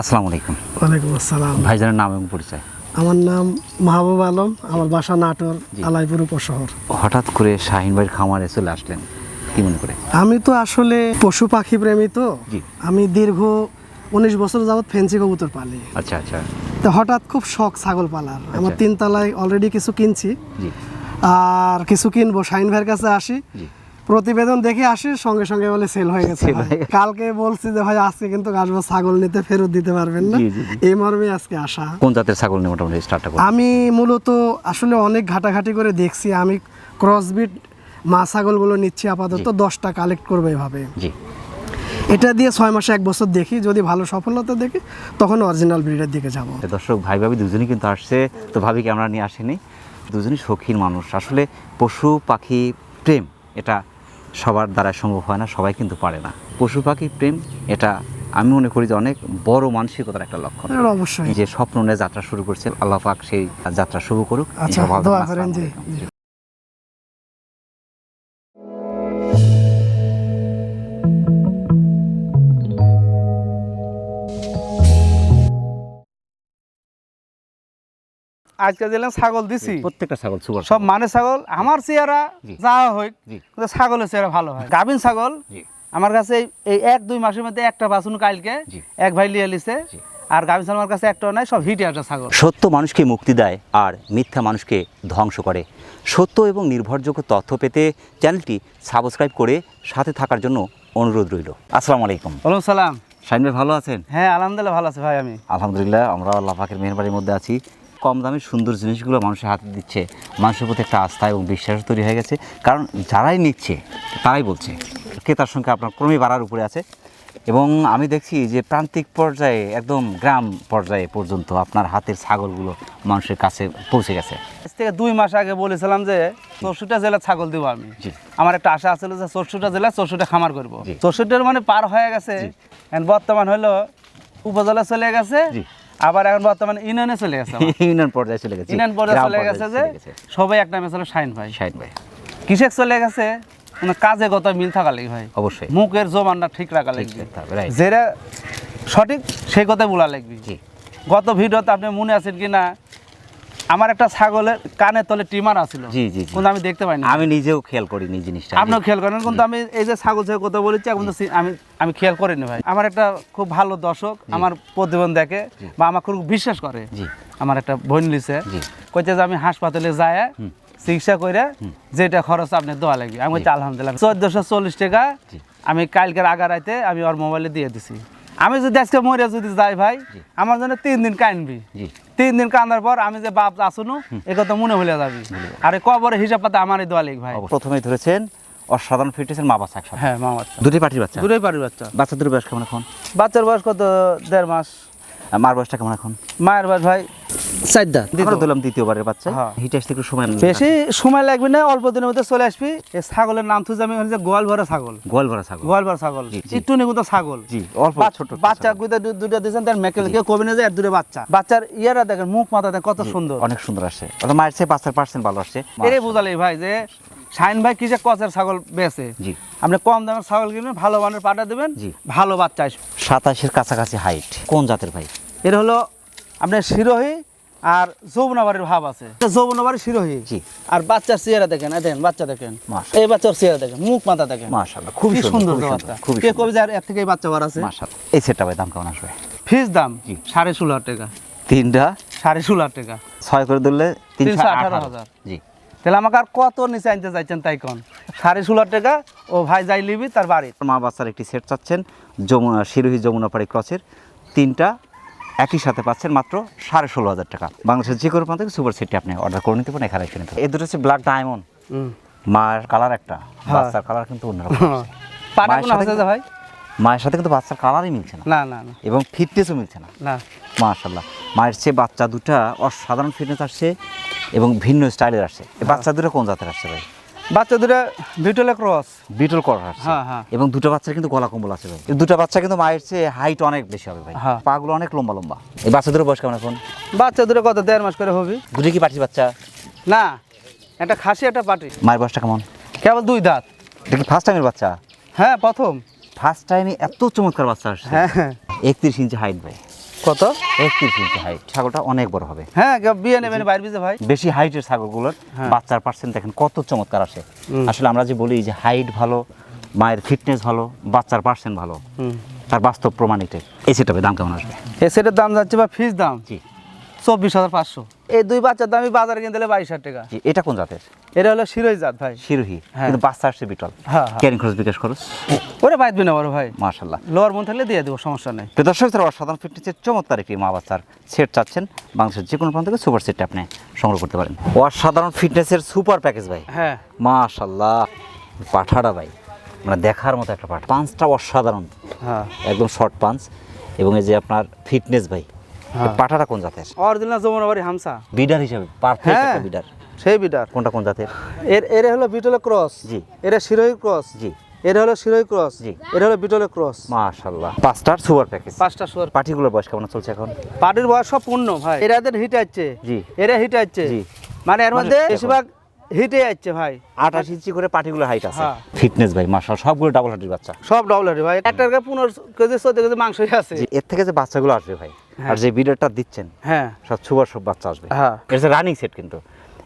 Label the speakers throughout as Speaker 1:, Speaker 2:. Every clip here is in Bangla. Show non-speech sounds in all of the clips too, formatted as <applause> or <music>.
Speaker 1: আসসালামু আলাইকুম।
Speaker 2: ওয়ালাইকুম আসসালাম।
Speaker 1: ভাইজানের নাম এবং পরিচয়।
Speaker 2: আমার নাম মাহবুব আলম আমার বাসা নাটোর আলাইপুর উপশহর
Speaker 1: হঠাৎ করে শাহিন ভাইয়ের খামারে চলে আসলেন কি মনে করে?
Speaker 2: আমি তো আসলে পশু পাখি প্রেমী তো। আমি দীর্ঘ উনিশ বছর যাবৎ ফেন্সি কবুতর পালি।
Speaker 1: আচ্ছা আচ্ছা।
Speaker 2: তো হঠাৎ খুব শখ ছাগল পালার। আমার
Speaker 1: আচ্ছা।
Speaker 2: তিনতলায় অলরেডি কিছু কিনছি। আর কিছু কিনবো শাহিন ভাইয়ের কাছে আসি। প্রতিবেদন দেখে আসি সঙ্গে সঙ্গে বলে সেল হয়ে গেছে। কালকে বলছি যে ভাই আজকে কিন্তু আসব ছাগল নিতে ফেরত দিতে পারবেন না। এই মর্মে আজকে আসা।
Speaker 1: কোন জাতের ছাগল নিয়ে মোটামুটি স্টার্ট
Speaker 2: আমি মূলত আসলে অনেক ঘাটাঘাটি করে দেখছি। আমি ক্রসবিট মা ছাগলগুলো নিচ্ছি আপাতত দশটা কালেক্ট করব এভাবে।
Speaker 1: জি।
Speaker 2: এটা দিয়ে ছয় মাসে এক বছর দেখি। যদি ভালো সফলতা দেখি তখন অরিজিনাল ব্রিডের দিকে যাব।
Speaker 1: দর্শক ভাই ভাবি দুজনই কিন্তু আসছে। তো ভাবিকে আমরা নিয়ে আসেনি? দুজনই শৌখিন মানুষ। আসলে পশু পাখি প্রেম এটা সবার দ্বারা সম্ভব হয় না সবাই কিন্তু পারে না। পশু পাখি প্রেম এটা আমি মনে করি যে অনেক বড় মানসিকতার একটা লক্ষণ।
Speaker 2: অবশ্যই।
Speaker 1: যে স্বপ্ন নিয়ে যাত্রা শুরু করছে আল্লাহ পাক সেই যাত্রা শুরু করুক
Speaker 2: আচ্ছা
Speaker 3: আজকে দিলাম ছাগল দিছি।
Speaker 1: প্রত্যেকটা ছাগল সুপার
Speaker 3: সব মানে ছাগল আমার চেহারা। যা হোক কিন্তু ছাগলের চেহারা ভালো হয়। গাভিন ছাগল। আমার কাছে এই- এক দুই মাসের মধ্যে একটা বাসুন কালকে এক ভাই লিয়ে লিছে। আর গাভিন ছাগল আমার কাছে একটাও নাই সব হিটে একটা ছাগল।
Speaker 1: সত্য মানুষকে মুক্তি দেয় আর মিথ্যা মানুষকে ধ্বংস করে। সত্য এবং নির্ভরযোগ্য তথ্য পেতে চ্যানেলটি সাবস্ক্রাইব করে সাথে থাকার জন্য অনুরোধ রইল। আসসালামু আলাইকুম।
Speaker 3: বলুন সালাম।
Speaker 1: শাহিন ভাই ভালো আছেন?
Speaker 3: হ্যাঁ আলহামদুলিল্লাহ ভালো আছে ভাই আমি।
Speaker 1: আলহামদুলিল্লাহ আমরা আল্লাহ পাকের মেহরবানির মধ্যে আছি। কম দামে সুন্দর জিনিসগুলো মানুষের হাতে দিচ্ছে। মানুষের প্রতি একটা আস্থা এবং বিশ্বাস তৈরি হয়ে গেছে। কারণ যারাই নিচ্ছে তারাই বলছে। ক্রেতার সংখ্যা আপনার ক্রমেই বাড়ার উপরে আছে। এবং আমি দেখছি যে প্রান্তিক পর্যায়ে একদম গ্রাম পর্যায়ে পর্যন্ত আপনার হাতের ছাগলগুলো মানুষের কাছে পৌঁছে গেছে।
Speaker 3: আজ থেকে দুই মাস আগে বলেছিলাম যে চৌষট্টি জেলা ছাগল দেবো আমি। আমার একটা আশা আছিল যে চৌষট্টি জেলা চৌষট্টি খামার করব। চৌষট্টির মানে পার হয়ে গেছে। বর্তমান হলো উপজেলা চলে গেছে।
Speaker 1: জি।
Speaker 3: আবার এখন বর্তমানে ইউনিয়নে চলে গেছে
Speaker 1: ইউনিয়ন পর্যায়ে চলে গেছে
Speaker 3: ইউনিয়ন পর্যায়ে চলে গেছে যে সবাই এক নামে চলে শাইন ভাই।
Speaker 1: শাহিন ভাই।
Speaker 3: কিসের চলে গেছে? মানে কাজে গত মিল থাকা লাগবে ভাই
Speaker 1: অবশ্যই।
Speaker 3: মুখের জমানটা ঠিক রাখা লাগবে. যেটা সঠিক সেই কথা বলা লাগবে।
Speaker 1: জি।
Speaker 3: গত ভিডিওতে আপনি মনে আছেন কি না আমার একটা ছাগলের কানের তলে টিমার আছিল।
Speaker 1: জি, জি।
Speaker 3: কিন্তু আমি দেখতে পাইনি।
Speaker 1: আমি নিজেও খেয়াল করিনি জিনিসটা।
Speaker 3: আপনিও খেয়াল করেন কিন্তু আমি এই যে ছাগল ছাগল কথা বলেছি এখন আমি আমি খেয়াল করিনি ভাই। আমার একটা খুব ভালো দর্শক আমার প্রতিবেদন দেখে বা আমার খুব বিশ্বাস করে।
Speaker 1: জি।
Speaker 3: আমার একটা বোন লিছে
Speaker 1: জি।
Speaker 3: কইতে যে আমি হাসপাতালে যায় চিকিৎসা করে যেটা খরচ আপনি দেওয়া লাগবে। আমি বলছি আলহামদুলিল্লাহ। চোদ্দশো চল্লিশ টাকা। আমি কালকের আগারাইতে আমি ওর মোবাইলে দিয়ে দিছি। আমি যদি আজকে মরে যদি যাই ভাই আমার জন্য তিন দিন কানবি
Speaker 1: জি।
Speaker 3: তিন দিন কান্দার পর আমি যে বাপ আসুনু এ কথা মনে হলে যাবি। আরে কবরে কবরের হিসাব পাতে আমারই এই লাগবে ভাই
Speaker 1: প্রথমেই ধরেছেন অসাধারণ ফিটেছেন মা বাচ্চা একসাথে।
Speaker 3: হ্যাঁ মা বাচ্চা।
Speaker 1: দুটি পাটির বাচ্চা?
Speaker 3: দুটোই পাটির বাচ্চা।
Speaker 1: বাচ্চা দুটি বয়স কেমন এখন?
Speaker 3: বাচ্চার বয়স কত? দেড় মাস।
Speaker 1: মার বয়সটা কেমন এখন?
Speaker 3: মায়ের বয়স ভাই চার দাঁত।
Speaker 1: আমরা দিলাম দ্বিতীয়বারের বাচ্চা।
Speaker 3: হ্যাঁ।
Speaker 1: আসতে একটু সময়
Speaker 3: বেশি সময় লাগবে না অল্প দিনের মধ্যে চলে আসবি। এই ছাগলের নাম তুই আমি গোয়াল ভরা ছাগল।
Speaker 1: গোয়াল ভরা ছাগল।
Speaker 3: গোয়াল ভরা ছাগল।
Speaker 1: জি, জি।
Speaker 3: একটু নিগুতো ছাগল।
Speaker 1: জি অল্প ছোট
Speaker 3: বাচ্চা গুদা দু- দুটা দিয়েছেন তার মেকেল কেউ কবি না যায় আর দূরে বাচ্চা। বাচ্চার ইয়ারা দেখেন মুখ মাথা দেখেন কত সুন্দর।
Speaker 1: অনেক সুন্দর আসছে। ওটা মায়ের চেয়ে বাচ্চার পার্সেন্ট ভালো আসছে।
Speaker 3: এটাই বুঝালি ভাই যে শাইন ভাই কিসে কচের ছাগল বেছে
Speaker 1: জি।
Speaker 3: আপনি কম দামের ছাগল কিনবেন ভালো মানের পাঠা দেবেন
Speaker 1: জি।
Speaker 3: ভালো বাচ্চা আসবে
Speaker 1: সাতাশের কাছাকাছি হাইট কোন জাতের ভাই?
Speaker 3: এর হলো আপনার শিরোহী আর যৌবনাবাড়ির ভাব আছে। যৌবনাবাড়ি শিরোহী।
Speaker 1: জি।
Speaker 3: আর বাচ্চার চেহারা দেখেন দেখেন বাচ্চা দেখেন। এই বাচ্চার চেহারা দেখেন মুখ মাথা দেখেন।
Speaker 1: মাশাআল্লাহ খুবই সুন্দর
Speaker 3: বাচ্চা
Speaker 1: সুন্দর
Speaker 3: কে কবি যার এর থেকে বাচ্চা বার আছে?
Speaker 1: মাশাআল্লাহ। এই সেটটা ভাই দাম কেমন আসবে?
Speaker 3: ফিস দাম
Speaker 1: জি।
Speaker 3: সাড়ে ষোলো হাজার টাকা।
Speaker 1: তিনটা?
Speaker 3: সাড়ে ষোলো হাজার টাকা।
Speaker 1: ছয় করে দিলে তিনশো
Speaker 3: তিনশো আঠারো।
Speaker 1: আঠারো
Speaker 3: হাজার।
Speaker 1: জি।
Speaker 3: তাহলে আমাকে আর কত নিচে আনতে চাইছেন তাই কোন? সাড়ে ষোলো টাকা ও ভাই যাই লিবি তার বাড়ি।
Speaker 1: মা বাচ্চার একটি সেট চাচ্ছেন যমুনা শিরোহী যমুনা পাড়ি ক্রসের। তিনটা একই সাথে পাচ্ছেন মাত্র সাড়ে ষোলো হাজার টাকা। বাংলাদেশের যে কোনো প্রান্ত থেকে সুপার সেটটি আপনি অর্ডার করে নিতে পারেন এখানে এসে নিতে। এই দুটো হচ্ছে ব্ল্যাক ডায়মন্ড মার কালার একটা
Speaker 3: হ্যাঁ।
Speaker 1: বাচ্চার কালার কিন্তু অন্যরকম সাথে
Speaker 3: ভাই?
Speaker 1: মায়ের সাথে কিন্তু বাচ্চার কালারই মিলছে না।
Speaker 3: না না না।
Speaker 1: এবং ফিটনেসও মিলছে না।
Speaker 3: না।
Speaker 1: মাশাল্লাহ মায়ের চেয়ে বাচ্চা দুটা অসাধারণ ফিটনেস আসছে এবং ভিন্ন স্টাইলের আসছে। বাচ্চা দুটো কোন জাতের আসছে ভাই?
Speaker 3: বাচ্চা দুটো ভিটলে ক্রস
Speaker 1: বিটল করার আসছে
Speaker 3: হ্যাঁ, হ্যাঁ।
Speaker 1: এবং দুটো বাচ্চার কিন্তু গলা কম্বল আছে ভাই। দুটো বাচ্চা কিন্তু মায়ের চেয়ে হাইট অনেক বেশি হবে ভাই।
Speaker 3: হ্যাঁ।
Speaker 1: পাগুলো অনেক লম্বা লম্বা। এই বাচ্চা দুটো বয়স কেমন এখন?
Speaker 3: বাচ্চা দুটো কত দেড় মাস করে হবি।
Speaker 1: দুটো কি পাঠি বাচ্চা?
Speaker 3: না একটা খাসি একটা পাটি।
Speaker 1: মায়ের বয়সটা কেমন?
Speaker 3: কেবল দুই দাঁত।
Speaker 1: এটা কি ফার্স্ট টাইমের বাচ্চা?
Speaker 3: হ্যাঁ প্রথম।
Speaker 1: ফার্স্ট টাইমে এত চমৎকার বাচ্চা আসছে।
Speaker 3: হ্যাঁ।
Speaker 1: একত্রিশ ইঞ্চি হাইট ভাই।
Speaker 3: কত?
Speaker 1: একত্রিশ ইঞ্চি হাইট ছাগলটা অনেক বড় হবে।
Speaker 3: হ্যাঁ বিয়ে নেবেন বাইর বিজে ভাই।
Speaker 1: বেশি হাইটের ছাগলগুলোর
Speaker 3: হ্যাঁ।
Speaker 1: বাচ্চার পার্সেন্ট দেখেন কত চমৎকার আসে। আসলে আমরা যে বলি যে হাইট ভালো মায়ের ফিটনেস ভালো বাচ্চার পার্সেন্ট ভালো। তার বাস্তব প্রমাণিত এই সেটাবে দাম কেমন আসবে?
Speaker 3: এই সেটের দাম যাচ্ছে বা ফিস দাম?
Speaker 1: জি।
Speaker 3: চব্বিশ হাজার পাঁচশো। এই দুই বাচ্চার দামই বাজারে কিনতে হলে বাইশ হাজার টাকা।
Speaker 1: এটা কোন জাতের?
Speaker 3: এটা হলো শিরোই জাত ভাই।
Speaker 1: শিরোহী
Speaker 3: হ্যাঁ।
Speaker 1: কিন্তু বাচ্চা আসছে বিটল।
Speaker 3: হ্যাঁ, হ্যাঁ।
Speaker 1: ক্যারিং খরচ বিকাশ খরচ?
Speaker 3: ওরে বাইত না বড় ভাই।
Speaker 1: মার্শাল্লাহ
Speaker 3: লোয়ার মন থাকলে দিয়ে দেবো সমস্যা নেই।
Speaker 1: প্রিয় দর্শক যারা অসাধারণ ফিটনেসের চমৎকার একটি মা বাচ্চার সেট চাচ্ছেন। বাংলাদেশের যে কোনো প্রান্ত থেকে সুপার সেটটা আপনি সংগ্রহ করতে পারেন। অসাধারণ ফিটনেসের সুপার প্যাকেজ ভাই।
Speaker 3: হ্যাঁ।
Speaker 1: মাশাল্লাহ পাঠাটা ভাই মানে দেখার মতো একটা পাঠা। পাঁচটা অসাধারণ।
Speaker 3: হ্যাঁ।
Speaker 1: একদম শর্ট পাঞ্চ এবং এই যে আপনার ফিটনেস ভাই পাঠাটা কোন জাতের?
Speaker 3: অরিজিনাল যমুনাবাড়ি হামসা।
Speaker 1: বিডার হিসাবে পারফেক্ট
Speaker 3: হ্যাঁ
Speaker 1: একটা বিডার।
Speaker 3: সেই বিটার
Speaker 1: কোনটা কোন জাতের?
Speaker 3: এর এর হলো বিটলে ক্রস।
Speaker 1: জি।
Speaker 3: এটা শিরোই ক্রস।
Speaker 1: জি।
Speaker 3: এর হলো শিরোই ক্রস।
Speaker 1: জি।
Speaker 3: এর হলো বিটলে ক্রস।
Speaker 1: মাশাল্লাহ পাঁচটার সুপার প্যাকেজ
Speaker 3: পাঁচটা সুয়ার
Speaker 1: পার্টিগুলোর বয়স কেমন চলছে এখন?
Speaker 3: পাটির বয়স সব পূর্ণ ভাই। এরাদের হিট আছে
Speaker 1: জি।
Speaker 3: এরা হিট আছে
Speaker 1: জি।
Speaker 3: মানে এর মধ্যে
Speaker 1: মানে-
Speaker 3: বেশিরভাগ হিটে যাচ্ছে ভাই।
Speaker 1: আঠাশ ইঞ্চি করে পার্টিগুলো হাইট আছে।
Speaker 3: হ্যাঁ।
Speaker 1: ফিটনেস ভাই মাশাল সবগুলো ডাবল হার্টির বাচ্চা।
Speaker 3: সব ডাবল ডবল ভাই। একটার গায়ে পনেরো কেজি চোদ্দ কেজি মাংসই আছে।
Speaker 1: এর থেকে যে বাচ্চাগুলো আসবে ভাই আর যে বিডারটা দিচ্ছেন
Speaker 3: হ্যাঁ।
Speaker 1: সব সুপার সব বাচ্চা আসবে।
Speaker 3: হ্যাঁ।
Speaker 1: এটা রানিং সেট কিন্তু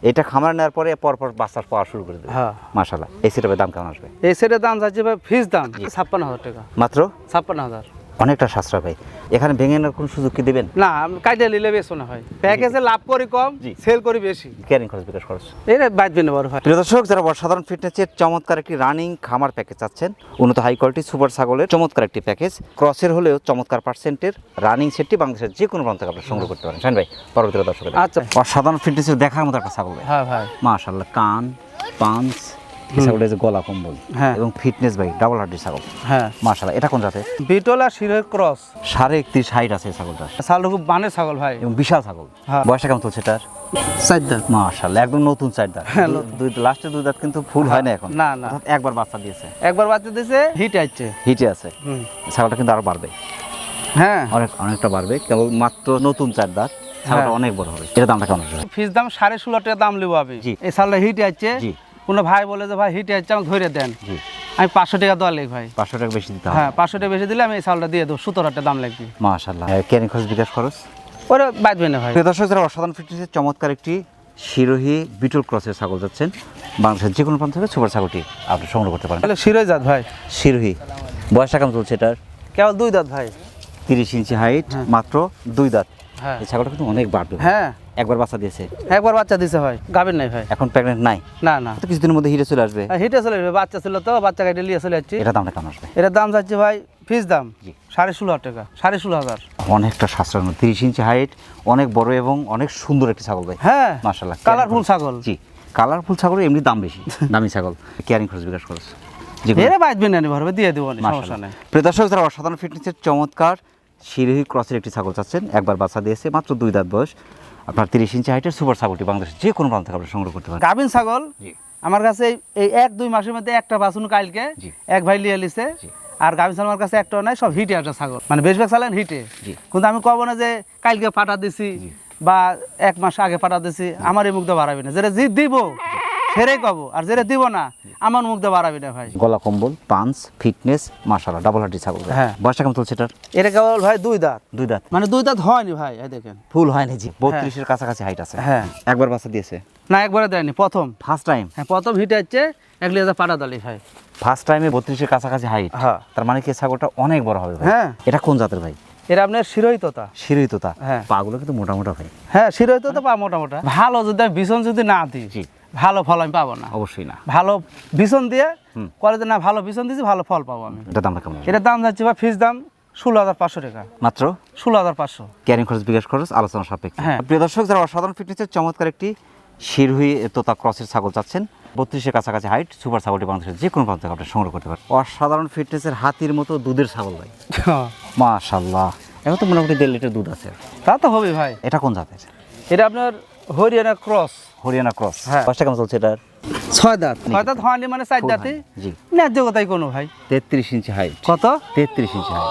Speaker 1: এটা খামার নেওয়ার পরে পরপর বাচ্চা পাওয়া শুরু করে দেবে।
Speaker 3: হ্যাঁ।
Speaker 1: মাসাল্লাহ এই সেটের দাম কেমন আসবে?
Speaker 3: এই সেটের দাম যাচ্ছে ভাই ফিস দাম ছাপ্পান্ন হাজার টাকা।
Speaker 1: মাত্র?
Speaker 3: ছাপ্পান্ন হাজার।
Speaker 1: অনেকটা সাশ্রয় ভাই। এখানে ভেঙে নেওয়ার কোনো সুযোগ কি দেবেন?
Speaker 3: না কাইটে নিলে বেশ না হয়। প্যাকেজে লাভ করি কম। সেল করি বেশি।
Speaker 1: ক্যারিং খরচ বিকাশ খরচ।
Speaker 3: এটা বাঁচবে না বড় ভাই
Speaker 1: প্রিয় দর্শক যারা অসাধারণ ফিটনেসের চমৎকার একটি রানিং খামার প্যাকেজ চাচ্ছেন উন্নত হাই কোয়ালিটি সুপার ছাগলের চমৎকার একটি প্যাকেজ ক্রসের হলেও চমৎকার পার্সেন্টের রানিং সেটটি বাংলাদেশের যে কোনো প্রান্ত থেকে আপনারা সংগ্রহ করতে পারেন। ভাই পরবর্তী দর্শক
Speaker 3: আচ্ছা।
Speaker 1: অসাধারণ ফিটনেসের দেখার মতো একটা ছাগল ভাই।
Speaker 3: হ্যাঁ ভাই।
Speaker 1: মাশাল্লাহ কান পাঞ্চ এই ছাগলের যে গলা কম্বল
Speaker 3: হ্যাঁ।
Speaker 1: এবং ফিটনেস ভাই ডাবল ছাগল।
Speaker 3: হ্যাঁ।
Speaker 1: এটা কোন জাতের?
Speaker 3: বিটল আর শিরোই ক্রস।
Speaker 1: সাড়ে একত্রিশ হাইট আছে ছাগলটা
Speaker 3: ছাগল খুব ছাগল ভাই।
Speaker 1: এবং বিশাল ছাগল।
Speaker 3: হ্যাঁ।
Speaker 1: বয়সটা কেমন চলছে এটার?
Speaker 3: চার দাঁত
Speaker 1: মাশাল্লাহ একদম নতুন চার দাঁত
Speaker 3: হ্যাঁ,
Speaker 1: দুই লাস্টের দুই দাঁত কিন্তু ফুল হয় না এখন।
Speaker 3: না, না।
Speaker 1: একবার বাচ্চা দিয়েছে।
Speaker 3: একবার বাচ্চা দিছে হিট আসছে।
Speaker 1: হিটে আছে। ছাগলটা কিন্তু আরও বাড়বে।
Speaker 3: হ্যাঁ।
Speaker 1: অনেক অনেকটা বাড়বে কেবল মাত্র নতুন চার দাঁত ছাগলটা। অনেক বড় হবে। এটা দামটা কেমন
Speaker 3: ফিস দাম সাড়ে ষোলো টাকা দাম নেব আমি। এই সালটা হিট আসছে।
Speaker 1: জি।
Speaker 3: কোনো ভাই বলে যে ভাই হিট আসছে আমাকে ধরে দেন। আমি পাঁচশো টাকা দেওয়া লাগবে ভাই।
Speaker 1: পাঁচশো টাকা বেশি দিতে হবে।
Speaker 3: হ্যাঁ পাঁচশো টাকা বেশি দিলে আমি এই চালটা দিয়ে দেবো। সতেরো টাকা দাম লাগবে।
Speaker 1: মাশাল্লাহ ক্যারিং খরচ বিকাশ খরচ?
Speaker 3: ওরা বাঁচবে না ভাই।
Speaker 1: দর্শক যারা অসাধারণ ফিটনেসের চমৎকার একটি শিরোহী বিটল ক্রসের ছাগল যাচ্ছেন বাংলাদেশের যে কোনো প্রান্ত থেকে সুপার ছাগলটি আপনি সংগ্রহ করতে পারেন।
Speaker 3: শিরোই জাত ভাই।
Speaker 1: শিরোহী। বয়সটা কেমন চলছে এটার?
Speaker 3: কেবল দুই দাঁত ভাই।
Speaker 1: তিরিশ ইঞ্চি হাইট মাত্র দুই দাঁত।
Speaker 3: হ্যাঁ।
Speaker 1: এই ছাগলটা কিন্তু অনেক বাড়বে।
Speaker 3: হ্যাঁ।
Speaker 1: একবার বাচ্চা দিয়েছে।
Speaker 3: একবার বাচ্চা দিছে ভাই গাবেন নাই ভাই।
Speaker 1: এখন প্রেগনেন্ট নাই?
Speaker 3: না না।
Speaker 1: তো কিছুদিনের মধ্যে হিটে চলে আসবে।
Speaker 3: হিটে চলে আসবে বাচ্চা ছিল তো বাচ্চা কাটে নিয়ে চলে যাচ্ছি।
Speaker 1: এটা দামটা কেমন আসবে?
Speaker 3: এটার দাম যাচ্ছে ভাই ফিস দাম। সাড়ে ষোলো হাজার টাকা সাড়ে ষোলো হাজার।
Speaker 1: অনেকটা সাশ্রয় তিরিশ ইঞ্চি হাইট অনেক বড় এবং অনেক সুন্দর একটি ছাগল ভাই।
Speaker 3: হ্যাঁ
Speaker 1: মাশাল্লাহ
Speaker 3: কালারফুল ছাগল।
Speaker 1: জি কালারফুল ছাগল এমনি দাম বেশি <laughs> দামি ছাগল। কেয়ারিং খরচ বিকাশ খরচ।
Speaker 3: এরা না ভরবে দিয়ে দেবো সমস্যা নেই।
Speaker 1: যারা অসাধারণ ফিটনেসের চমৎকার শিরোহী ক্রসের একটি ছাগল চাচ্ছেন। একবার বাচ্চা দিয়েছে মাত্র দুই দাঁত বয়স। আপনার তিরিশ ইঞ্চি হাইটের সুপার ছাগলটি বাংলাদেশের যে কোনো প্রান্ত থেকে আপনি সংগ্রহ করতে পারেন।
Speaker 3: গাভিন ছাগল? আমার কাছে এই- এক দুই মাসের মধ্যে একটা বাসুন কালকে এক ভাই লিয়ে লিছে। আর গাভিন ছাগল আমার কাছে একটা নাই সব হিটে একটা ছাগল। মানে বেশিরভাগ চালেন হিটে। কিন্তু আমি কব না যে কালকে পাঠা দিছি বা এক মাস আগে পাঠা দিছি আমার এই মুখ দিয়ে বাড়াবি না। যেটা জিদ দিব সেটাই কব আর যেটা দিব না আমার মুখ দিয়ে বাড়াবি না ভাই।
Speaker 1: গলা কম্বল পাঞ্চ ফিটনেস মাশাল্লাহ ডাবল হার্টি ছাগল
Speaker 3: হ্যাঁ।
Speaker 1: বয়সটা কেমন চলছে এটার?
Speaker 3: এটা কেবল ভাই দুই দাঁত।
Speaker 1: দুই দাঁত।
Speaker 3: মানে দুই দাঁত হয়নি ভাই এই দেখেন।
Speaker 1: ফুল হয়নি জি বত্রিশের কাছাকাছি হাইট আছে।
Speaker 3: হ্যাঁ।
Speaker 1: একবার বাচ্চা দিয়েছে?
Speaker 3: না একবারে দেয়নি প্রথম।
Speaker 1: ফার্স্ট টাইম
Speaker 3: হ্যাঁ প্রথম হিটে হচ্ছে এক লিটার পাঠা দালি ভাই।
Speaker 1: ফার্স্ট টাইমে বত্রিশের কাছাকাছি হাইট
Speaker 3: হ্যাঁ।
Speaker 1: তার মানে কি ছাগলটা অনেক বড় হবে
Speaker 3: হ্যাঁ।
Speaker 1: এটা কোন জাতের ভাই?
Speaker 3: এটা আপনার শিরোই তোতা
Speaker 1: শিরোই তোতা
Speaker 3: হ্যাঁ।
Speaker 1: পাগুলো কিন্তু মোটা মোটা ভাই।
Speaker 3: হ্যাঁ শিরোই তোতা পা মোটা মোটা। ভালো যদি ভীষণ যদি না দিই। ভালো ফল আমি পাবো না।
Speaker 1: অবশ্যই না।
Speaker 3: ভালো ভীষণ দিয়ে। কলেজে না ভালো ভীষণ দিয়েছি ভালো ফল পাবো আমি।
Speaker 1: এটা দামটা কেমন?
Speaker 3: এটার দাম যাচ্ছে বা ফিস দাম ষোলো হাজার পাঁচশো টাকা।
Speaker 1: মাত্র?
Speaker 3: ষোলো হাজার পাঁচশো।
Speaker 1: ক্যারিং খরচ বিকাশ খরচ আলোচনা সাপেক্ষে।
Speaker 3: হ্যাঁ।
Speaker 1: প্রিয় দর্শক যারা অসাধারণ ফিটনেসের চমৎকার একটি শিরহুই তোতা ক্রসের ছাগল চাচ্ছেন বত্রিশের কাছাকাছি হাইট সুপার ছাগলটি বাংলাদেশের যে কোনো প্রান্ত থেকে আপনি সংগ্রহ করতে পারেন। অসাধারণ ফিটনেসের হাতির মতো দুধের ছাগল ভাই। <laughs> মাশাল্লাহ এখন তো মোটামুটি দেড় লিটার দুধ আছে।
Speaker 3: তা তো হবে ভাই।
Speaker 1: এটা কোন জাতের?
Speaker 3: এটা আপনার হরিয়ানা ক্রস।
Speaker 1: হরিয়ানা ক্রস।
Speaker 3: হ্যাঁ।
Speaker 1: কষ্ট কেমন চলছে এটার?
Speaker 3: ছয় দাঁত। ছয় দাঁত হয়নি মানে চার দাঁতে?
Speaker 1: জি।
Speaker 3: ন্যায্য কথাই কোনো ভাই।
Speaker 1: তেত্রিশ ইঞ্চি হাইট
Speaker 3: কত?
Speaker 1: তেত্রিশ ইঞ্চি হাইট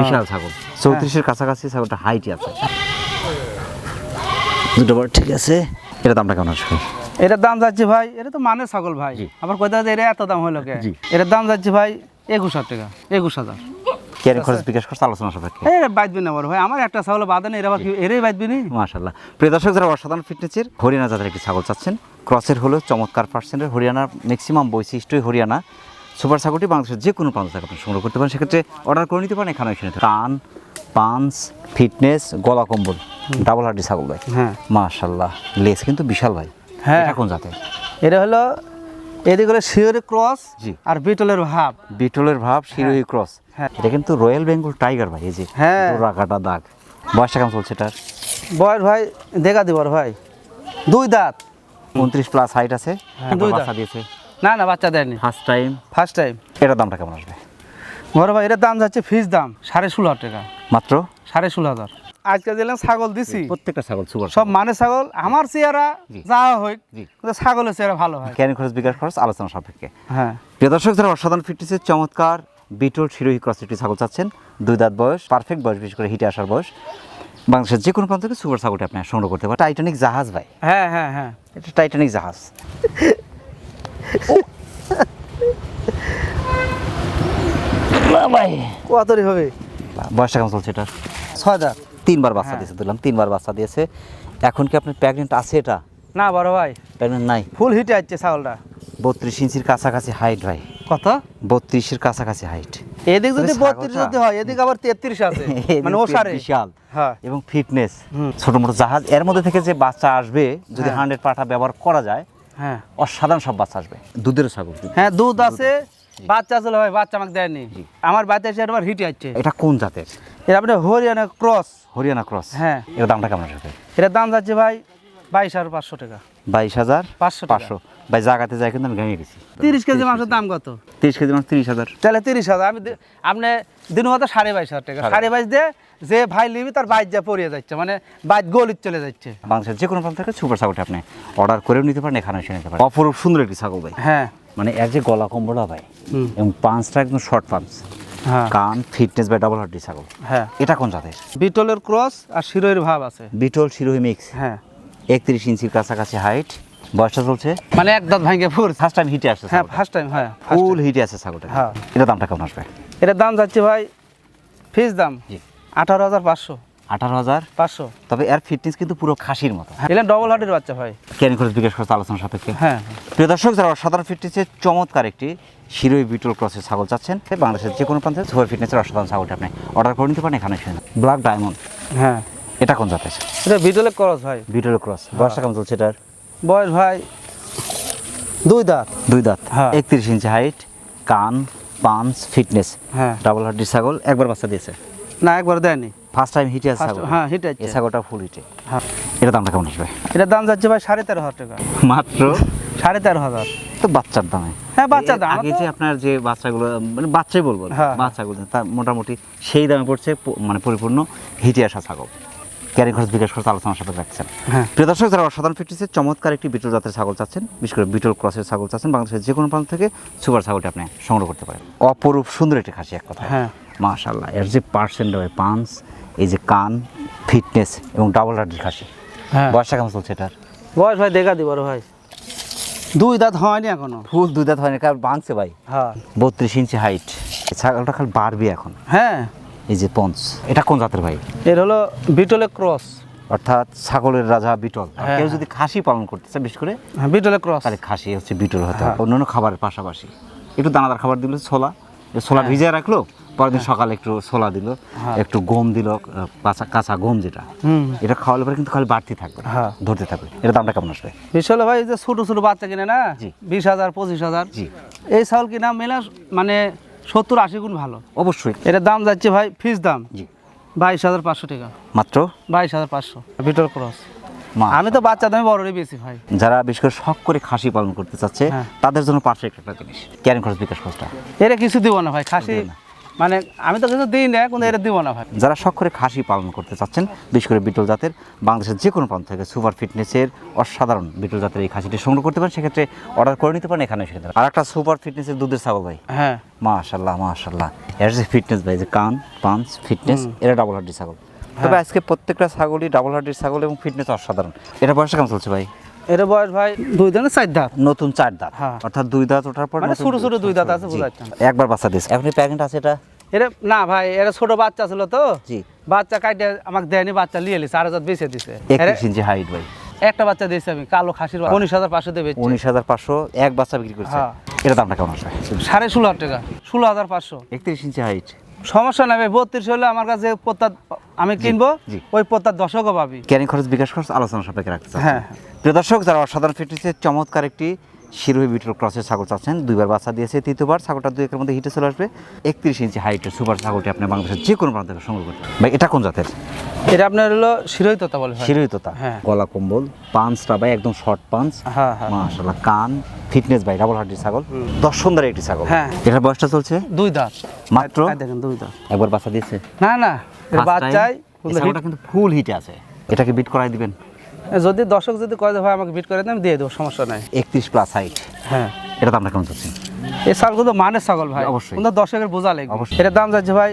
Speaker 1: বিশাল ছাগল। চৌত্রিশের কাছাকাছি ছাগলটা হাইটই আছে। দুটো বার ঠিক আছে। এটা দামটা কেমন আসবে?
Speaker 3: এটার দাম যাচ্ছে ভাই এটা তো মানে ছাগল ভাই। আবার কোথাও এটা এত দাম হলো কে। এটার দাম যাচ্ছে ভাই একুশ হাজার টাকা একুশ হাজার।
Speaker 1: ক্যারিং খরচ বিকাশ খরচ আলোচনা সাপেক্ষে।
Speaker 3: এই বাঁচবি না বড় ভাই আমার একটা ছাগল বাঁধে না এরা এরাই বাঁচবি নি?
Speaker 1: মাশাল্লাহ প্রিয় দর্শক যারা অসাধারণ ফিটনেসের হরিয়ানা জাতের একটি ছাগল চাচ্ছেন ক্রসের হলো চমৎকার পার্সেন্টের হরিয়ানার ম্যাক্সিমাম বৈশিষ্ট্যই হরিয়ানা। সুপার ছাগলটি বাংলাদেশের যে কোনো প্রান্ত থেকে আপনি সংগ্রহ করতে পারেন। সেক্ষেত্রে অর্ডার করে নিতে পারেন এখানে এসে কান পাঞ্চ ফিটনেস গলা কম্বল ডাবল হার্ডি ছাগল ভাই।
Speaker 3: হ্যাঁ।
Speaker 1: মাশাল্লাহ লেস কিন্তু বিশাল ভাই।
Speaker 3: হ্যাঁ।
Speaker 1: কোন জাতের?
Speaker 3: এটা হলো এদিকে হলো শিওরের ক্রস
Speaker 1: জি।
Speaker 3: আর বিটলের ভাব।
Speaker 1: বিটলের ভাব শিরোহী ক্রস
Speaker 3: হ্যাঁ।
Speaker 1: এটা কিন্তু রয়্যাল বেঙ্গল টাইগার ভাই এই যে
Speaker 3: হ্যাঁ।
Speaker 1: কাটা দাগ। বয়সটা কেমন চলছে এটার?
Speaker 3: বয়স ভাই দেখা দিবর ভাই। দুই দাঁত।
Speaker 1: উনত্রিশ প্লাস হাইট আছে
Speaker 3: হ্যাঁ, দুই দাঁত।
Speaker 1: বাচ্চা দিয়েছে।
Speaker 3: না না বাচ্চা দেয়নি।
Speaker 1: ফার্স্ট টাইম
Speaker 3: ফার্স্ট টাইম
Speaker 1: এটার দামটা কেমন আসবে?
Speaker 3: বড় ভাই এটার দাম যাচ্ছে ফিস দাম সাড়ে ষোলো হাজার টাকা।
Speaker 1: মাত্র?
Speaker 3: সাড়ে ষোলো হাজার। আজকে দিলাম ছাগল দিছি।
Speaker 1: প্রত্যেকটা ছাগল সুপার।
Speaker 3: সব মানে ছাগল আমার চেহারা। যা হোক ছাগলের চেহারা ভালো হয়।
Speaker 1: ক্যারিং খরচ বিকাশ খরচ আলোচনা সাপেক্ষে।
Speaker 3: হ্যাঁ।
Speaker 1: প্রিয় দর্শক যারা অসাধারণ ফিটনেসের চমৎকার বিটল শিরোহী ক্রস একটি ছাগল চাচ্ছেন। দুই দাঁত বয়স পারফেক্ট বয়স বিশেষ করে হিটে আসার বয়স। বাংলাদেশের যে কোনো প্রান্ত থেকে সুপার ছাগলটি আপনি সংগ্রহ করতে পারেন। টাইটানিক জাহাজ ভাই।
Speaker 3: হ্যাঁ হ্যাঁ হ্যাঁ।
Speaker 1: এটা টাইটানিক জাহাজ। ভাই।
Speaker 3: হবে?
Speaker 1: বয়সটা কেমন চলছে এটা।
Speaker 3: ছয় দাঁত।
Speaker 1: তিনবার বাচ্চা দিয়েছে দিলাম তিনবার বাচ্চা দিয়েছে। এখন কি আপনার প্রেগনেন্ট আছে এটা?
Speaker 3: না বড় ভাই।
Speaker 1: প্রেগনেন্ট নাই।
Speaker 3: ফুল হিটে আসছে ছাগলটা।
Speaker 1: বত্রিশ ইঞ্চির কাছাকাছি হাইট ভাই।
Speaker 3: কত?
Speaker 1: বত্রিশের কাছাকাছি হাইট
Speaker 3: এদিক যদি বত্রিশ যদি হয় এদিক আবার তেত্রিশ আছে। <laughs> মানে ওসারে
Speaker 1: বিশাল।
Speaker 3: হ্যাঁ।
Speaker 1: এবং ফিটনেস। ছোট মোটো জাহাজ। এর মধ্যে থেকে যে বাচ্চা আসবে যদি
Speaker 3: হ্যাঁ।
Speaker 1: হান্ড্রেড পাঠা ব্যবহার করা যায়
Speaker 3: হ্যাঁ।
Speaker 1: অসাধারণ সব বাচ্চা আসবে। দুধের ছাগল
Speaker 3: হ্যাঁ দুধ আছে। বাচ্চা আসলে ভাই বাচ্চা আমাকে দেয়নি। আমার বাচ্চা এসে একবার হিটে আসছে
Speaker 1: এটা কোন জাতের?
Speaker 3: এটা আপনি হরিয়ানা ক্রস
Speaker 1: হরিয়ানা ক্রস
Speaker 3: হ্যাঁ।
Speaker 1: এর দামটা কেমন আসবে?
Speaker 3: এটার দাম যাচ্ছে ভাই বাইশ হাজার পাঁচশো টাকা।
Speaker 1: বাইশ হাজার
Speaker 3: পাঁচশো
Speaker 1: পাঁচশো। ভাই জায়গাতে যাই কিন্তু আমি ভেঙে গেছি।
Speaker 3: তিরিশ কেজি মাংসের দাম কত?
Speaker 1: তিরিশ কেজি মানে তিরিশ হাজার।
Speaker 3: তাহলে তিরিশ হাজার। আমি আপনি দিন মতো সাড়ে বাইশ হাজার টাকা। সাড়ে বাইশ দিয়ে যে ভাই নিবি তার বাইক যা পড়িয়ে যাচ্ছে। মানে বাইক গলিত চলে যাচ্ছে।
Speaker 1: বাংলাদেশের যে কোনো প্রান্ত থেকে সুপার ছাগলটা আপনি অর্ডার করেও নিতে পারেন এখানে এসে নিতে পারেন। অপরূপ সুন্দর একটি ছাগল ভাই।
Speaker 3: হ্যাঁ।
Speaker 1: মানে এর যে গলা কম্বলা ভাই। এবং পাঁচটা একদম শর্ট পাঞ্চ
Speaker 3: হ্যাঁ।
Speaker 1: কান ফিটনেস বা ডাবল হার্ডি ছাগল।
Speaker 3: হ্যাঁ।
Speaker 1: এটা কোন জাতের?
Speaker 3: বিটলের ক্রস আর শিরোয়ের ভাব আছে।
Speaker 1: বিটল শিরোহি মিক্স
Speaker 3: হ্যাঁ।
Speaker 1: একত্রিশ ইঞ্চির কাছাকাছি হাইট বয়সটা চলছে?
Speaker 3: মানে এক দাঁত ভাঙে ফুর
Speaker 1: ফার্স্ট টাইম হিটে আসছে
Speaker 3: হ্যাঁ ফার্স্ট টাইম হ্যাঁ
Speaker 1: ফুল হিটে আছে ছাগলটা।
Speaker 3: হ্যাঁ।
Speaker 1: এটা দামটা কেমন আসবে?
Speaker 3: এটার দাম যাচ্ছে ভাই ফিস দাম।
Speaker 1: জি।
Speaker 3: আঠারো হাজার পাঁচশো।
Speaker 1: আঠারো হাজার?
Speaker 3: পাঁচশো।
Speaker 1: তবে এর ফিটনেস কিন্তু পুরো খাসির মতো।
Speaker 3: এটা ডবল হার্টের বাচ্চা ভাই।
Speaker 1: ক্যারিং খরচ বিকাশ খরচ আলোচনা সাপেক্ষে।
Speaker 3: হ্যাঁ।
Speaker 1: প্রিয় দর্শক যারা অসাধারণ ফিটনেসের চমৎকার একটি শিরোই বিটল ক্রসের ছাগল চাচ্ছেন বাংলাদেশের যে কোনো প্রান্তে সুপার ফিটনেসের অসাধারণ ছাগলটা আপনি অর্ডার করে নিতে পারেন এখানে ব্ল্যাক ডায়মন্ড
Speaker 3: হ্যাঁ।
Speaker 1: এটা কোন জাতের?
Speaker 3: এটা বিটলের ক্রস ভাই।
Speaker 1: বিটল ক্রস। বয়সটা কেমন চলছে এটার?
Speaker 3: বয়স ভাই? দুই দাঁত।
Speaker 1: দুই দাঁত।
Speaker 3: হ্যাঁ।
Speaker 1: একত্রিশ ইঞ্চি হাইট কান পাঞ্চ ফিটনেস
Speaker 3: হ্যাঁ।
Speaker 1: ডাবল হার্ডি ছাগল একবার বাচ্চা দিয়েছে।
Speaker 3: না একবার দেয়নি।
Speaker 1: ফার্স্ট টাইম হিটে আছে ছাগল
Speaker 3: হ্যাঁ, হিটে আছে।
Speaker 1: ছাগলটা ফুল হিটে
Speaker 3: হ্যাঁ।
Speaker 1: এটা দামটা কেমন আসবে
Speaker 3: এটার দাম যাচ্ছে ভাই সাড়ে তেরো হাজার টাকা।
Speaker 1: মাত্র?
Speaker 3: সাড়ে তেরো হাজার।
Speaker 1: তো বাচ্চার দামে।
Speaker 3: হ্যাঁ বাচ্চা দাম।
Speaker 1: আগে যে আপনার যে বাচ্চাগুলো মানে বাচ্চাই বলব
Speaker 3: হ্যাঁ।
Speaker 1: বাচ্চাগুলো তার মোটামুটি সেই দামে পড়ছে মানে পরিপূর্ণ হিটে আসা ছাগল। ক্যারি খরচ বিকাশ খরচ আলোচনার সাথে রাখছেন
Speaker 3: হ্যাঁ।
Speaker 1: প্রিয় দর্শক যারা অসাধারণ ফিটনেসের চমৎকার একটি বিটল জাতের ছাগল চাচ্ছেন বিশেষ করে বিটল ক্রসের ছাগল চাচ্ছেন বাংলাদেশের যে কোনো প্রান্ত থেকে সুপার ছাগলটি আপনি সংগ্রহ করতে পারেন। অপরূপ সুন্দর একটি খাসি এক কথা
Speaker 3: হ্যাঁ।
Speaker 1: মাশাল্লাহ এর যে পার্সেন্ট হয় পাঞ্চ এই যে কান ফিটনেস এবং ডাবল হার্ডির খাসি।
Speaker 3: হ্যাঁ।
Speaker 1: বয়সটা কেমন চলছে এটার?
Speaker 3: বয়স ভাই দেখা দিব ভাই। দুই দাঁত হয়নি এখনও।
Speaker 1: ফুল দুই দাঁত হয়নি কারণ ভাঙছে ভাই।
Speaker 3: হ্যাঁ।
Speaker 1: বত্রিশ ইঞ্চি হাইট ছাগলটা খালি বাড়বে এখন।
Speaker 3: হ্যাঁ।
Speaker 1: এই যে পঞ্চ এটা কোন জাতের ভাই?
Speaker 3: এর হলো বিটলের ক্রস।
Speaker 1: অর্থাৎ ছাগলের রাজা বিটল।
Speaker 3: হ্যাঁ,
Speaker 1: কেউ যদি খাসি পালন করতে চায় বিশেষ করে
Speaker 3: হ্যাঁ বিটলের ক্রস।
Speaker 1: তাহলে খাসি হচ্ছে বিটল হতে
Speaker 3: হ্যাঁ।
Speaker 1: হবে অন্যান্য খাবারের পাশাপাশি। একটু দানাদার খাবার দিল ছোলা। ছোলা ভিজিয়ে রাখল পরের দিন সকালে একটু ছোলা দিল
Speaker 3: হ্যাঁ।
Speaker 1: একটু গম দিল কাঁচা কাঁচা গম যেটা।
Speaker 3: হুম।
Speaker 1: এটা খাওয়ালে পরে কিন্তু খালি বাড়তি থাকবে
Speaker 3: হ্যাঁ।
Speaker 1: ধরতে থাকবে। এটা দামটা কেমন আসবে?
Speaker 3: বিশ হলো ভাই যে ছোট ছোট বাচ্চা কিনে না?
Speaker 1: জি।
Speaker 3: বিশ হাজার পঁচিশ হাজার।
Speaker 1: জি।
Speaker 3: এই চাউল কিনা মেলা মানে সত্তর আশি গুণ ভালো।
Speaker 1: অবশ্যই।
Speaker 3: এটার দাম যাচ্ছে ভাই ফিস দাম।
Speaker 1: জি।
Speaker 3: বাইশ হাজার পাঁচশো টাকা।
Speaker 1: মাত্র?
Speaker 3: বাইশ হাজার পাঁচশো। ভিটর ক্রস আমি তো বাচ্চা দামে বড়রই বেশি ভাই
Speaker 1: যারা বিশেষ করে শখ করে খাসি পালন করতে চাচ্ছে
Speaker 3: হ্যাঁ।
Speaker 1: তাদের জন্য পারফেক্ট একটা জিনিস। ক্যারিং খরচ বিকাশ খরচটা।
Speaker 3: এরা কিছু দিব না ভাই খাসি
Speaker 1: না।
Speaker 3: মানে আমি তো কিছু দিই না কিন্তু এরা দিব না ভাই।
Speaker 1: যারা শখ করে খাসি পালন করতে চাচ্ছেন বিশেষ করে বিটল জাতের বাংলাদেশের যে কোনো প্রান্ত থেকে সুপার ফিটনেসের অসাধারণ বিটল জাতের এই খাসিটি সংগ্রহ করতে পারেন সেক্ষেত্রে অর্ডার করে নিতে পারেন এখানে সেক্ষেত্রে আর একটা সুপার ফিটনেসের দুধের ছাগল ভাই।
Speaker 3: হ্যাঁ।
Speaker 1: মাশাল্লাহ মাশাল্লাহ এর যে ফিটনেস ভাই যে কান পাঞ্চ ফিটনেস এরা ডাবল হার্ডি ছাগল। তবে আজকে প্রত্যেকটা ছাগলই ডাবল হার্ডির ছাগল এবং ফিটনেস অসাধারণ। এটা বয়সটা কেমন চলছে ভাই?
Speaker 3: এর বয়স ভাই? দুই দিনের চার দাঁত?
Speaker 1: নতুন চার দাঁত।
Speaker 3: হ্যাঁ।
Speaker 1: অর্থাৎ দুই দাঁত ওঠার পর
Speaker 3: মানে ছোট ছোট দুই দাঁত আছে
Speaker 1: জি।
Speaker 3: বোঝা যাচ্ছে না।
Speaker 1: একবার বাচ্চা দিয়েছে। এখন প্যাকেট আছে এটা?
Speaker 3: এটা না ভাই এটা ছোট বাচ্চা ছিল তো।
Speaker 1: জি।
Speaker 3: বাচ্চা কাটে আমাকে দেয়নি বাচ্চা লিয়ে এলিছে আর হাজার বেঁচে দিছে।
Speaker 1: একত্রিশ ইঞ্চি হাইট ভাই।
Speaker 3: একটা বাচ্চা দিয়েছি আমি কালো খাসির উনিশ হাজার পাঁচশো দেবে
Speaker 1: উনিশ হাজার পাঁচশো এক বাচ্চা বিক্রি করছে।
Speaker 3: হ্যাঁ।
Speaker 1: এটা দামটা কেমন আসবে
Speaker 3: সাড়ে ষোলো হাজার টাকা ষোলো হাজার পাঁচশো।
Speaker 1: একত্রিশ ইঞ্চি হাইট
Speaker 3: সমস্যা নেই বত্রিশ হলে আমার কাছে প্রত্যাদ আমি কিনবো। ওই প্রত্যাদ দশকও পাবি
Speaker 1: ক্যারিং খরচ বিকাশ খরচ আলোচনা সাপেক্ষে রাখতে
Speaker 3: হ্যাঁ।
Speaker 1: প্রিয় দর্শক যারা অসাধারণ ফিটনেসের চমৎকার একটি শিরোহী বিটল ক্রসের ছাগল চাচ্ছেন দুইবার বাচ্চা দিয়েছে তৃতীয়বার ছাগলটা দুই একের মধ্যে হিটে চলে আসবে। একত্রিশ ইঞ্চি হাইটের সুপার ছাগলটি আপনি বাংলাদেশের যে কোনো প্রান্ত থেকে সংগ্রহ করতে। ভাই এটা কোন জাতের?
Speaker 3: এটা আপনার হলো শিরোই তোতা বলে
Speaker 1: শিরোহী তোতা।
Speaker 3: হ্যাঁ।
Speaker 1: গলা কম্বল পাঁচটা ভাই একদম শর্ট পাঁচ
Speaker 3: হ্যাঁ হ্যাঁ
Speaker 1: মাশাআল্লাহ কান ফিটনেস ভাই ডাবল হার্ডি ছাগল। দশ সুন্দর একটি ছাগল।
Speaker 3: হ্যাঁ।
Speaker 1: এটার বয়সটা চলছে?
Speaker 3: দুই দাঁত।
Speaker 1: মাত্র?
Speaker 3: দেখেন দুই দাঁত।
Speaker 1: একবার বাচ্চা দিয়েছে?
Speaker 3: না না বাচ্চাই
Speaker 1: ছাগলটা কিন্তু ফুল হিটে আছে। এটাকে বিট করাই দিবেন।
Speaker 3: যদি দর্শক যদি কয় ভাই আমাকে বিট করে দেন আমি দিয়ে দেবো সমস্যা নাই।
Speaker 1: একত্রিশ প্লাস হাইট
Speaker 3: হ্যাঁ।
Speaker 1: এটা দামটা কেমন চাচ্ছেন
Speaker 3: এই ছাগল কিন্তু মানের ছাগল ভাই।
Speaker 1: অবশ্যই।
Speaker 3: কিন্তু দর্শকের বোঝা লাগবে।
Speaker 1: অবশ্যই।
Speaker 3: এটার দাম যাচ্ছে ভাই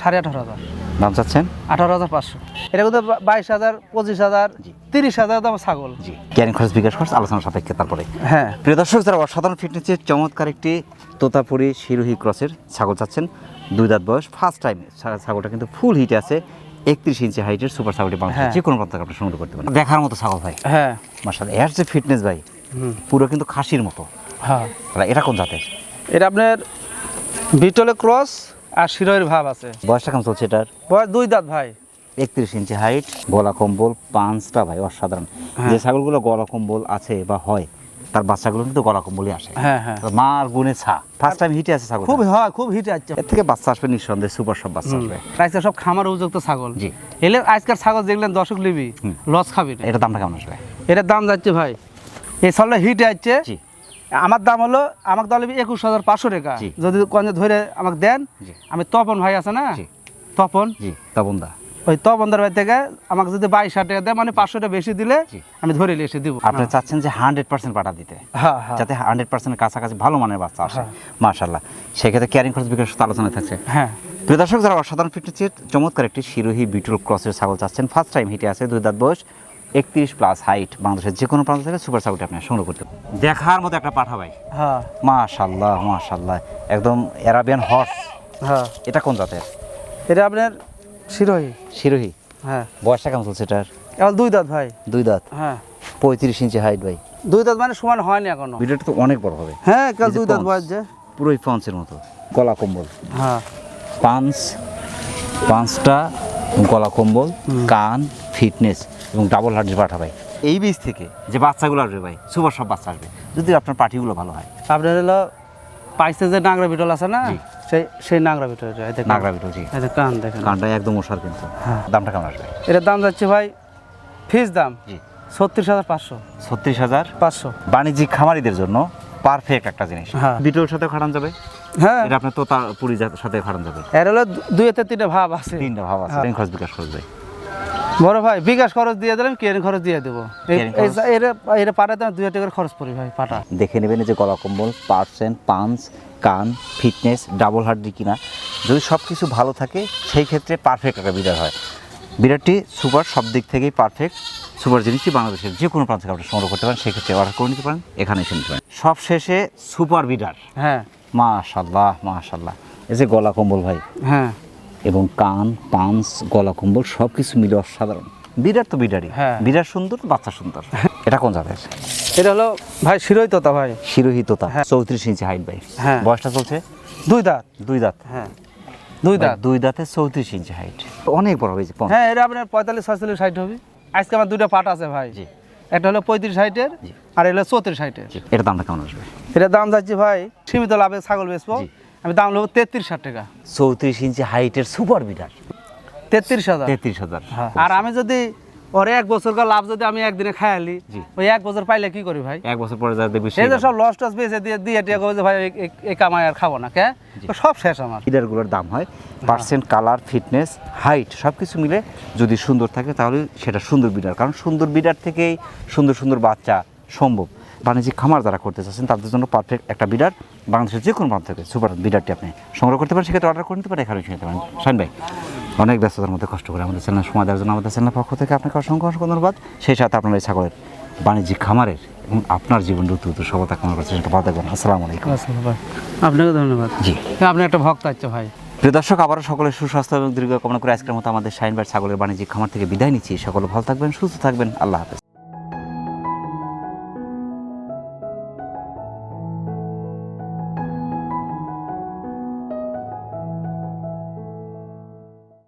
Speaker 3: সাড়ে আঠারো হাজার।
Speaker 1: দাম চাচ্ছেন?
Speaker 3: আঠারো হাজার পাঁচশো। এটা কিন্তু বাইশ হাজার পঁচিশ হাজার তিরিশ হাজার দাম ছাগল।
Speaker 1: জি। ক্যারিং খরচ বিকাশ খরচ আলোচনা সাপেক্ষে তারপরে।
Speaker 3: হ্যাঁ।
Speaker 1: প্রিয় দর্শক যারা অসাধারণ ফিটনেসের চমৎকার একটি তোতাপুরি শিরোহী ক্রসের ছাগল চাচ্ছেন দুই দাঁত বয়স ফার্স্ট টাইম ছাগলটা কিন্তু ফুল হিটে আছে। একত্রিশ ইঞ্চি হাইটের সুপার ছাগলটি বাংলাদেশে। যে কোনো প্রান্ত আপনি সংগ্রহ করতে পারেন। দেখার মতো ছাগল ভাই।
Speaker 3: হ্যাঁ।
Speaker 1: মার্শাল এর যে ফিটনেস ভাই পুরো কিন্তু খাসির মতো।
Speaker 3: হ্যাঁ।
Speaker 1: এটা কোন জাতের?
Speaker 3: এটা আপনার বিটলে ক্রস আর শিরোয়ের ভাব আছে।
Speaker 1: বয়সটা কেমন চলছে এটার?
Speaker 3: বয়স দুই দাঁত ভাই।
Speaker 1: একত্রিশ ইঞ্চি হাইট গলা কম্বল পাঁচটা ভাই অসাধারণ।
Speaker 3: হ্যাঁ।
Speaker 1: যে ছাগলগুলো গলা কম্বল আছে বা হয় তার বাচ্চাগুলো কিন্তু গলা কম্বলই আসে।
Speaker 3: হ্যাঁ হ্যাঁ।
Speaker 1: মার গুণে ছা। ফার্স্ট টাইম হিটে আছে ছাগল
Speaker 3: খুব হয় খুব হিটে আছে।
Speaker 1: এর থেকে বাচ্চা আসবে নিঃসন্দেহে সুপার সব বাচ্চা আসবে।
Speaker 3: আজকে সব খামার উপযুক্ত ছাগল।
Speaker 1: জি।
Speaker 3: এলে আজকের ছাগল দেখলেন দর্শক লিবি লস খাবি না
Speaker 1: এটা দামটা কেমন আসবে?
Speaker 3: এটার দাম যাচ্ছে ভাই এই ছাগলটা হিটে আছে।
Speaker 1: জি।
Speaker 3: আমার দাম হলো আমাকে দাম একুশ হাজার পাঁচশো টাকা। যদি কঞ্জে ধরে আমাকে দেন। আমি তপন ভাই আছে না? তপন?
Speaker 1: জি। তপন তবন্দা
Speaker 3: ওই তপনদার ভাই থেকে আমাকে যদি বাইশ হাজার টাকা দেয় মানে পাঁচশো টাকা বেশি দিলে আমি ধরে এসে দিব।
Speaker 1: আপনি চাচ্ছেন যে হান্ড্রেড পার্সেন্ট পাঠা দিতে।
Speaker 3: হ্যাঁ হ্যাঁ।
Speaker 1: যাতে হান্ড্রেড পার্সেন্টের কাছাকাছি ভালো মানের বাচ্চা আসে। মার্শাল্লাহ সেক্ষেত্রে ক্যারিং খরচ বিকাশ আলোচনা থাকছে।
Speaker 3: হ্যাঁ।
Speaker 1: প্রিয় দর্শক যারা অসাধারণ ফিটনেসের চমৎকার একটি শিরোহী বিটল ক্রসের ছাগল চাচ্ছেন। ফার্স্ট টাইম হিটে আছে দুই দাঁত বয়স একত্রিশ প্লাস হাইট বাংলাদেশের যে কোনো প্রান্ত থেকে সুপার ছাগলটি আপনি সংগ্রহ করতে দেখার মতো একটা পাঠা ভাই।
Speaker 3: হ্যাঁ।
Speaker 1: মাশাল্লাহ মাশাল্লাহ একদম অ্যারাবিয়ান হর্স
Speaker 3: হ্যাঁ।
Speaker 1: এটা কোন জাতের?
Speaker 3: এটা আপনার শিরোহী?
Speaker 1: শিরোহী?
Speaker 3: হ্যাঁ।
Speaker 1: বয়সটা কেমন চলছে এটার?
Speaker 3: এবার দুই দাঁত ভাই।
Speaker 1: দুই দাঁত?
Speaker 3: হ্যাঁ।
Speaker 1: পঁয়ত্রিশ ইঞ্চি হাইট ভাই।
Speaker 3: দুই দাঁত মানে সমান হয়নি এখনও।
Speaker 1: ভিডিওটা তো অনেক বড় হবে।
Speaker 3: হ্যাঁ কাল দুই দাঁত বয়স যে
Speaker 1: পুরোই পঞ্চের মতো। গলা কম্বল।
Speaker 3: হ্যাঁ।
Speaker 1: পাঁচ পাঁচটা গলা কম্বল কান ফিটনেস এবং ডাবল হার্ডের পাঠা ভাই। এই বীজ থেকে যে বাচ্চাগুলো আসবে ভাই সুপার সব বাচ্চা আসবে। যদি আপনার পার্টিগুলো ভালো হয়।
Speaker 3: আপনার হলো পাইছে যে নাগরা বিটল আছে না সেই সেই নাগরা বিটল এটা,
Speaker 1: নাগরা বিটল জি।
Speaker 3: এই কান দেখেন।
Speaker 1: কানটা একদম ওষার কিন্তু।
Speaker 3: হ্যাঁ।
Speaker 1: দামটা কেমন আসবে?
Speaker 3: এটার দাম যাচ্ছে ভাই ফিস দাম।
Speaker 1: জি।
Speaker 3: ছত্রিশ হাজার পাঁচশো।
Speaker 1: ছত্রিশ হাজার
Speaker 3: পাঁচশো।
Speaker 1: বাণিজ্যিক খামারিদের জন্য পারফেক্ট একটা জিনিস।
Speaker 3: হ্যাঁ।
Speaker 1: বিটল সাথে খাটান যাবে?
Speaker 3: হ্যাঁ।
Speaker 1: এটা আপনার তোতা পুরি সাথে খাটান যাবে?
Speaker 3: এর হলো দু- দুইতে তিনটে ভাব আছে।
Speaker 1: তিনটা ভাব আছে
Speaker 3: হ্যাঁ।
Speaker 1: খরচ বিকাশ খরচ ভাই
Speaker 3: বড় ভাই বিকাশ খরচ দিয়ে দিলাম কেরিং খরচ দিয়ে দেবো? এর পাটাতে দুই টাকার খরচ পড়ি ভাই পাটা।
Speaker 1: দেখে নেবেন এই যে গলা কম্বল পার্সেন্ট পাঞ্চ কান ফিটনেস ডাবল হার্ডি কিনা। যদি সব কিছু ভালো থাকে সেই ক্ষেত্রে পারফেক্ট একটা বিড়ার হয়। বিড়ারটি সুপার সব দিক থেকেই পারফেক্ট সুপার জিনিসটি বাংলাদেশের যে কোনো প্রান্ত থেকে আপনি সংগ্রহ করতে পারেন সেক্ষেত্রে অর্ডার করে নিতে পারেন এখানে এসে নিতে পারেন। সব শেষে সুপার বিডার
Speaker 3: হ্যাঁ।
Speaker 1: মাশাল্লাহ মাশাল্লাহ এই যে গলা কম্বল ভাই।
Speaker 3: হ্যাঁ।
Speaker 1: এবং কান পাঞ্চ গলা কম্বল সব কিছু মিলে অসাধারণ। বিরাট তো বিড়ারই।
Speaker 3: হ্যাঁ।
Speaker 1: বিড়ার সুন্দর বাচ্চা সুন্দর। এটা কোন জাতের?
Speaker 3: এটা হলো ভাই শিরোই তোতা ভাই।
Speaker 1: শিরোহিততা।
Speaker 3: হ্যাঁ।
Speaker 1: চৌত্রিশ ইঞ্চি হাইট ভাই।
Speaker 3: হ্যাঁ।
Speaker 1: বয়সটা চলছে?
Speaker 3: দুই দাঁত।
Speaker 1: দুই দাঁত।
Speaker 3: হ্যাঁ। দুই দাঁত।
Speaker 1: দুই দাঁতে চৌত্রিশ ইঞ্চি হাইট অনেক বড় হয়েছে
Speaker 3: হ্যাঁ এটা আপনার পঁয়তাল্লিশ ছয়চল্লিশ হাইট হবে। আজকে আমার দুইটা পাট আছে ভাই।
Speaker 1: জি।
Speaker 3: একটা হলো পঁয়ত্রিশ হাইটের আর এটা হলো চৌত্রিশ হাইটের
Speaker 1: এটার দামটা কেমন আসবে?
Speaker 3: এটার দাম যাচ্ছে ভাই সীমিত লাভে ছাগল বেচবো। আমি দাম নেব তেত্রিশ হাজার টাকা।
Speaker 1: চৌত্রিশ ইঞ্চি হাইটের সুপার বিডার
Speaker 3: তেত্রিশ হাজার?
Speaker 1: তেত্রিশ হাজার।
Speaker 3: হ্যাঁ। আর আমি যদি ওর এক বছর লাভ যদি আমি একদিনে খাইলি। ওই এক বছর পাইলে কি করি ভাই?
Speaker 1: এক বছর পরে যাদের বেশি
Speaker 3: এই যে সব লস টস বেঁচে দিয়ে দিয়ে টিয়া যে ভাই এই- কামাই আর খাব না কে? সব শেষ আমার।
Speaker 1: বিডারগুলোর দাম হয়। পার্সেন্ট কালার ফিটনেস হাইট সব কিছু মিলে যদি সুন্দর থাকে তাহলে সেটা সুন্দর বিডার কারণ সুন্দর বিডার থেকেই সুন্দর সুন্দর বাচ্চা সম্ভব। বাণিজ্যিক খামার যারা করতে চাচ্ছেন তাদের জন্য পারফেক্ট একটা বিডার বাংলাদেশের যে কোনো প্রান্ত থেকে সুপার বিডারটি আপনি সংগ্রহ করতে পারেন। সেক্ষেত্রে অর্ডার করে নিতে পারেন এখানে নিতে পারেন। শাইন ভাই অনেক ব্যস্ততার মধ্যে কষ্ট করে আমাদের চ্যানেল সময় দেওয়ার জন্য আমাদের চ্যানেলের পক্ষ থেকে আপনাকে অসংখ্য অসংখ্য ধন্যবাদ। সেই সাথে আপনার এই ছাগলের বাণিজ্যিক খামারের এবং আপনার জীবন ঋতু ঋতু সবতা কামনা করছে। সেটা ভালো থাকবেন আসসালামু আলাইকুম।
Speaker 3: আপনাকে ধন্যবাদ।
Speaker 1: জি।
Speaker 3: আপনি একটা ভক্ত আছে ভাই।
Speaker 1: প্রিয় দর্শক আবারও সকলের সুস্বাস্থ্য এবং দীর্ঘ কামনা করে আজকের মতো আমাদের শাইনবার ছাগলের বাণিজ্যিক খামার থেকে বিদায় নিচ্ছি। সকলে ভালো থাকবেন সুস্থ থাকবেন। আল্লাহ হাফেজ।